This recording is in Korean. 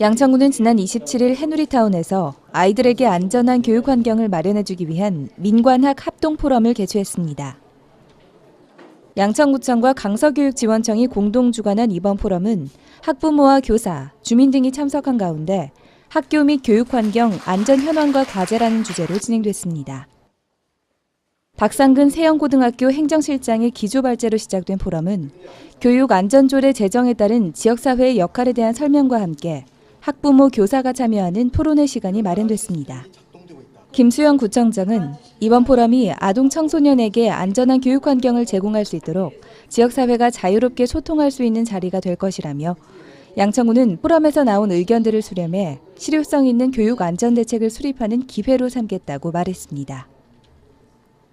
양천구는 지난 27일 해누리타운에서 아이들에게 안전한 교육 환경을 마련해주기 위한 민관학 합동 포럼을 개최했습니다. 양천구청과 강서교육지원청이 공동 주관한 이번 포럼은 학부모와 교사, 주민 등이 참석한 가운데 학교 및 교육 환경 안전 현황과 과제라는 주제로 진행됐습니다. 박상근 세영고등학교 행정실장의 기조 발제로 시작된 포럼은 교육 안전조례 제정에 따른 지역사회의 역할에 대한 설명과 함께 학부모 교사가 참여하는 토론회 시간이 마련됐습니다. 김수영 구청장은 이번 포럼이 아동 청소년에게 안전한 교육 환경을 제공할 수 있도록 지역사회가 자유롭게 소통할 수 있는 자리가 될 것이라며 양천구는 포럼에서 나온 의견들을 수렴해 실효성 있는 교육 안전 대책을 수립하는 기회로 삼겠다고 말했습니다.